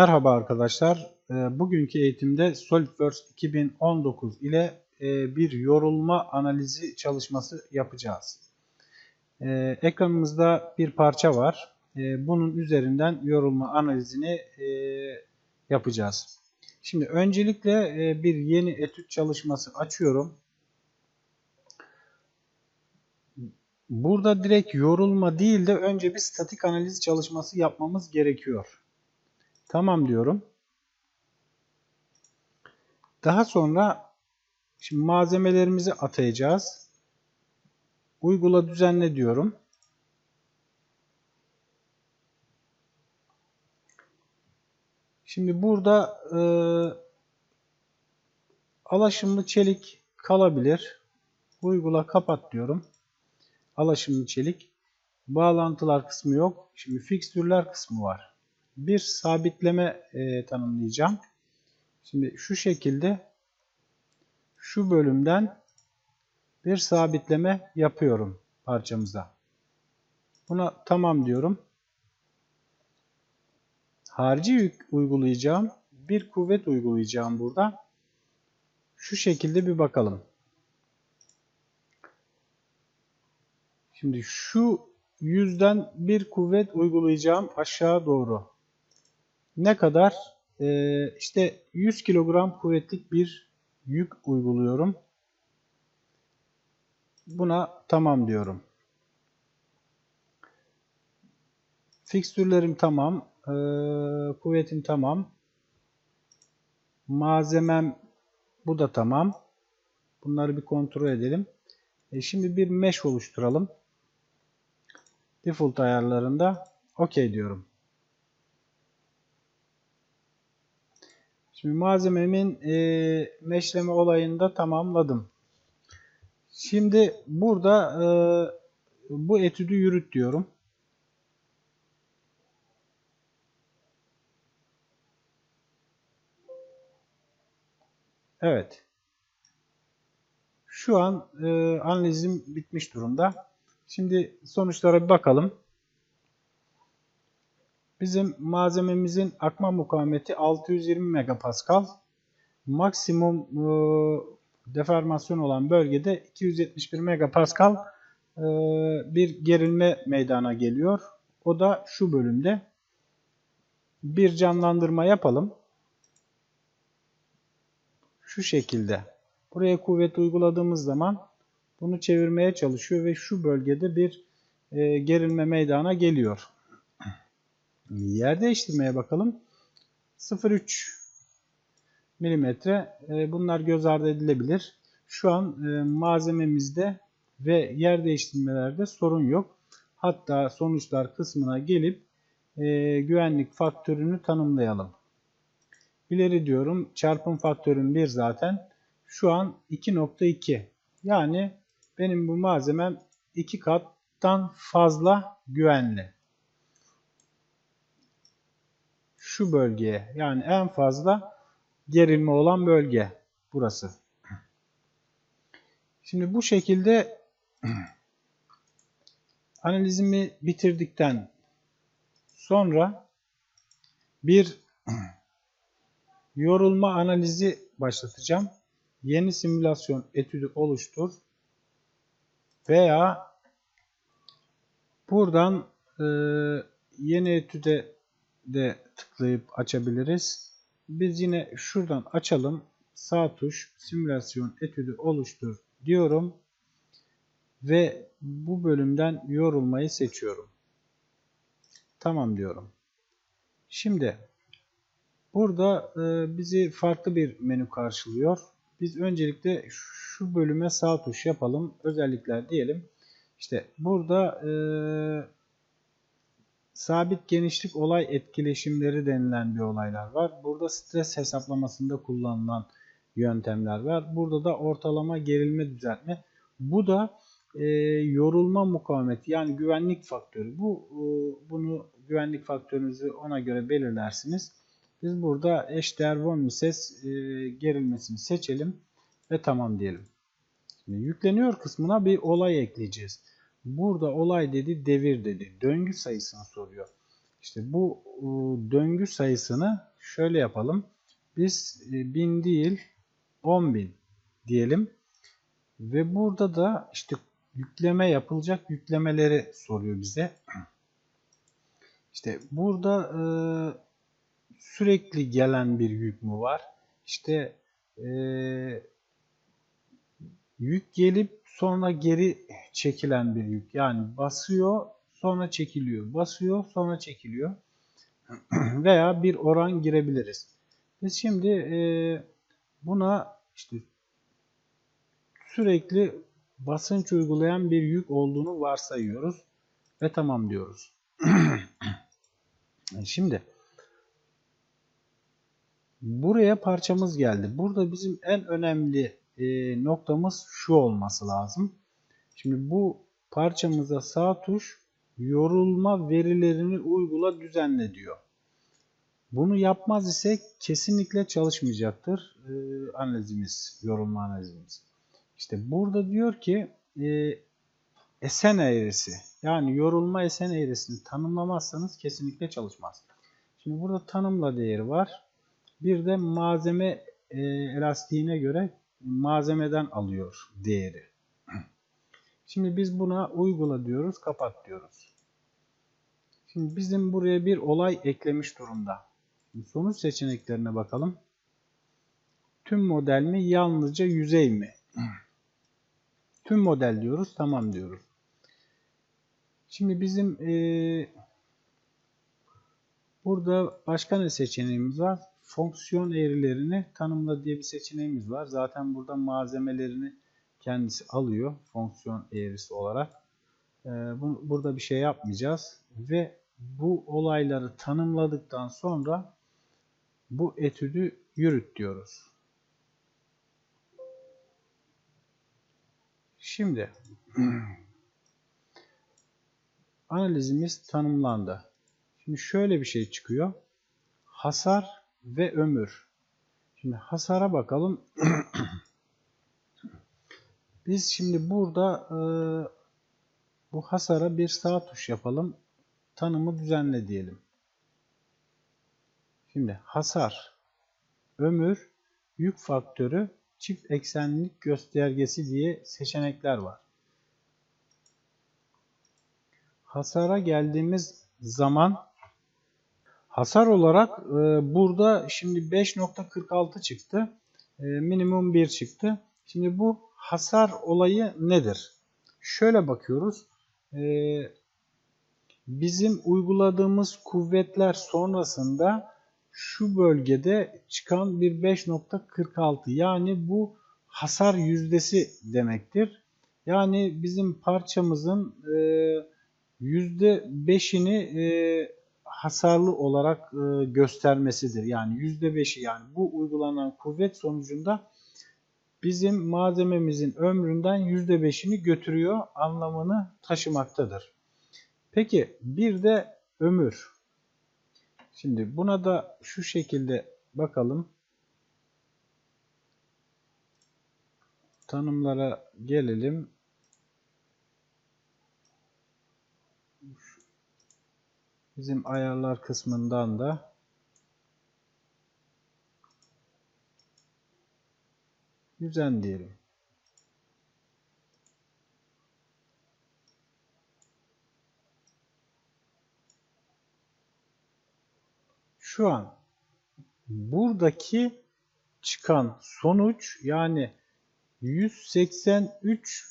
Merhaba arkadaşlar. Ee, Bugünkü eğitimde SolidWorks 2019 ile e, bir yorulma analizi çalışması yapacağız. Ee, Ekranımızda bir parça var. Ee, Bunun üzerinden yorulma analizini e, yapacağız. Şimdi öncelikle e, bir yeni etüt çalışması açıyorum. Burada direkt yorulma değil de önce bir statik analiz çalışması yapmamız gerekiyor. Tamam diyorum. Daha sonra şimdi malzemelerimizi atayacağız. Uygula düzenle diyorum. Şimdi burada e, alaşımlı çelik kalabilir. Uygula kapat diyorum. Alaşımlı çelik. Bağlantılar kısmı yok. Şimdi fikstürler kısmı var bir sabitleme e, tanımlayacağım. Şimdi şu şekilde şu bölümden bir sabitleme yapıyorum parçamıza. Buna tamam diyorum. Harici yük uygulayacağım. Bir kuvvet uygulayacağım burada. Şu şekilde bir bakalım. Şimdi şu yüzden bir kuvvet uygulayacağım aşağı doğru ne kadar? Ee, işte 100 kilogram kuvvetlik bir yük uyguluyorum. Buna tamam diyorum. Fikstürlerim tamam. Ee, kuvvetim tamam. Malzemem bu da tamam. Bunları bir kontrol edelim. E şimdi bir mesh oluşturalım. Default ayarlarında OK diyorum. Şimdi malzememin e, meşleme olayını da tamamladım. Şimdi burada e, bu etüdü yürüt diyorum. Evet. Şu an e, analizim bitmiş durumda. Şimdi sonuçlara bir bakalım. Bizim malzememizin akma mukavemeti 620 megapascal. Maksimum e, deformasyon olan bölgede 271 megapascal e, bir gerilme meydana geliyor. O da şu bölümde. Bir canlandırma yapalım. Şu şekilde. Buraya kuvvet uyguladığımız zaman bunu çevirmeye çalışıyor ve şu bölgede bir e, gerilme meydana geliyor. Yer değiştirmeye bakalım. 0.3 milimetre. E, bunlar göz ardı edilebilir. Şu an e, malzememizde ve yer değiştirmelerde sorun yok. Hatta sonuçlar kısmına gelip e, güvenlik faktörünü tanımlayalım. İleri diyorum. Çarpım faktörüm 1 zaten. Şu an 2.2. Yani benim bu malzemem 2 kattan fazla güvenli. Şu bölgeye yani en fazla gerilme olan bölge burası. Şimdi bu şekilde analizimi bitirdikten sonra bir yorulma analizi başlatacağım. Yeni simülasyon etüdü oluştur veya buradan yeni etüde de tıklayıp açabiliriz. Biz yine şuradan açalım. Sağ tuş simülasyon etüdü oluştur diyorum. Ve bu bölümden yorulmayı seçiyorum. Tamam diyorum. Şimdi burada e, bizi farklı bir menü karşılıyor. Biz öncelikle şu bölüme sağ tuş yapalım. Özellikler diyelim. İşte burada e, sabit genişlik olay etkileşimleri denilen bir olaylar var. Burada stres hesaplamasında kullanılan yöntemler var. Burada da ortalama gerilme düzeltme. Bu da e, yorulma mukavemeti yani güvenlik faktörü. Bu e, bunu güvenlik faktörünüzü ona göre belirlersiniz. Biz burada eşdeğer von Mises e, gerilmesini seçelim ve tamam diyelim. Şimdi yükleniyor kısmına bir olay ekleyeceğiz. Burada olay dedi devir dedi. Döngü sayısını soruyor. İşte bu e, döngü sayısını şöyle yapalım. Biz e, 1000 değil 10.000 diyelim. Ve burada da işte yükleme yapılacak yüklemeleri soruyor bize. İşte burada e, sürekli gelen bir yük mü var? İşte e, yük gelip sonra geri çekilen bir yük. Yani basıyor sonra çekiliyor. Basıyor sonra çekiliyor. Veya bir oran girebiliriz. Biz şimdi e, buna işte sürekli basınç uygulayan bir yük olduğunu varsayıyoruz ve tamam diyoruz. Şimdi buraya parçamız geldi. Burada bizim en önemli e, noktamız şu olması lazım. Şimdi bu parçamıza sağ tuş yorulma verilerini uygula düzenle diyor. Bunu yapmaz ise kesinlikle çalışmayacaktır e, analizimiz, yorulma analizimiz. İşte burada diyor ki e, esen eğrisi yani yorulma esen eğrisini tanımlamazsanız kesinlikle çalışmaz. Şimdi burada tanımla değeri var. Bir de malzeme e, elastiğine göre malzemeden alıyor değeri. Şimdi biz buna uygula diyoruz, kapat diyoruz. Şimdi bizim buraya bir olay eklemiş durumda. Sonuç seçeneklerine bakalım. Tüm model mi, yalnızca yüzey mi? Tüm model diyoruz, tamam diyoruz. Şimdi bizim e, burada başka ne seçeneğimiz var? Fonksiyon eğrilerini tanımla diye bir seçeneğimiz var. Zaten burada malzemelerini kendisi alıyor fonksiyon eğrisi olarak. E, bu, burada bir şey yapmayacağız ve bu olayları tanımladıktan sonra bu etüdü yürüt diyoruz. Şimdi analizimiz tanımlandı. Şimdi şöyle bir şey çıkıyor. Hasar ve ömür. Şimdi hasara bakalım. Biz şimdi burada e, bu hasara bir sağ tuş yapalım. Tanımı düzenle diyelim. Şimdi hasar, ömür, yük faktörü, çift eksenlik göstergesi diye seçenekler var. Hasara geldiğimiz zaman hasar olarak e, burada şimdi 5.46 çıktı. E, minimum 1 çıktı. Şimdi bu hasar olayı nedir? Şöyle bakıyoruz. E, bizim uyguladığımız kuvvetler sonrasında şu bölgede çıkan bir 5.46 yani bu hasar yüzdesi demektir. Yani bizim parçamızın %5'ini e, e, hasarlı olarak e, göstermesidir. Yani %5'i yani bu uygulanan kuvvet sonucunda bizim malzememizin ömründen %5'ini götürüyor anlamını taşımaktadır. Peki bir de ömür. Şimdi buna da şu şekilde bakalım. Tanımlara gelelim. Bizim ayarlar kısmından da düzen diyelim. Şu an buradaki çıkan sonuç yani 183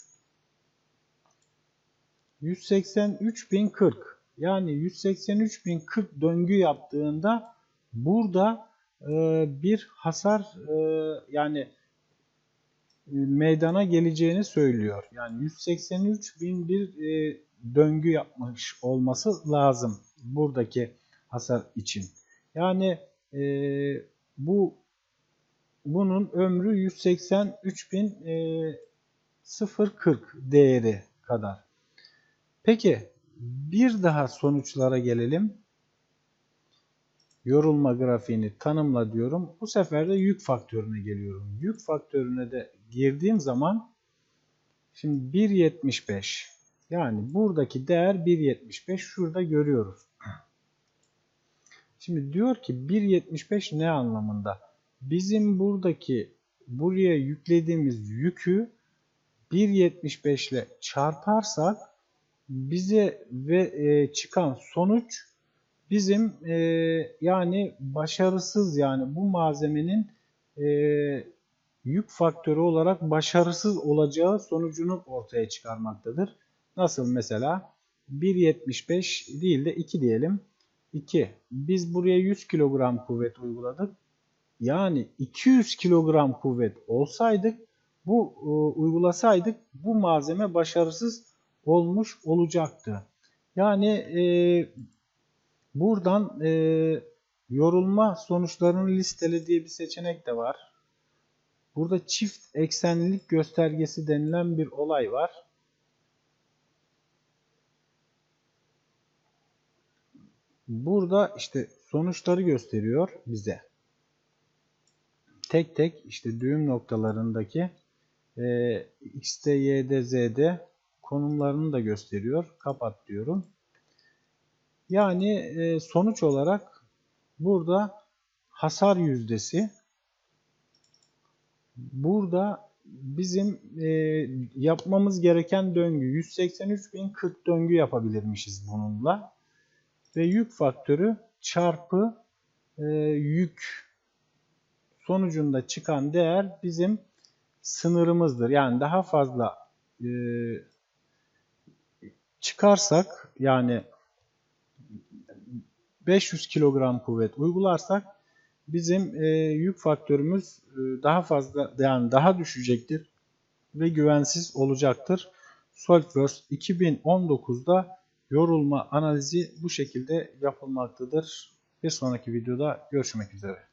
183.040 yani 183.040 döngü yaptığında burada e, bir hasar e, yani e, meydana geleceğini söylüyor. Yani 183.000 bir e, döngü yapmış olması lazım buradaki hasar için. Yani bu bunun ömrü 183.040 e, değeri kadar. Peki bir daha sonuçlara gelelim. Yorulma grafiğini tanımla diyorum. Bu sefer de yük faktörüne geliyorum. Yük faktörüne de girdiğim zaman şimdi 1.75 yani buradaki değer 1.75 şurada görüyoruz. Şimdi diyor ki 1.75 ne anlamında? Bizim buradaki buraya yüklediğimiz yükü 1.75 ile çarparsak bize ve e, çıkan sonuç bizim e, yani başarısız yani bu malzemenin e, yük faktörü olarak başarısız olacağı sonucunu ortaya çıkarmaktadır. Nasıl mesela 1.75 değil de 2 diyelim. 2. Biz buraya 100 kilogram kuvvet uyguladık. Yani 200 kilogram kuvvet olsaydık bu e, uygulasaydık bu malzeme başarısız olmuş olacaktı. Yani e, buradan e, yorulma sonuçlarını listele diye bir seçenek de var. Burada çift eksenlilik göstergesi denilen bir olay var. Burada işte sonuçları gösteriyor bize. Tek tek işte düğüm noktalarındaki e, X'de, Y'de, Z'de konumlarını da gösteriyor. Kapat diyorum. Yani e, sonuç olarak burada hasar yüzdesi burada bizim e, yapmamız gereken döngü 183.040 döngü yapabilirmişiz bununla. Ve yük faktörü çarpı e, yük sonucunda çıkan değer bizim sınırımızdır. Yani daha fazla çıkarsak yani 500 kilogram kuvvet uygularsak bizim e, yük faktörümüz e, daha fazla yani daha düşecektir ve güvensiz olacaktır. SolidWorks 2019'da yorulma analizi bu şekilde yapılmaktadır. Bir sonraki videoda görüşmek üzere.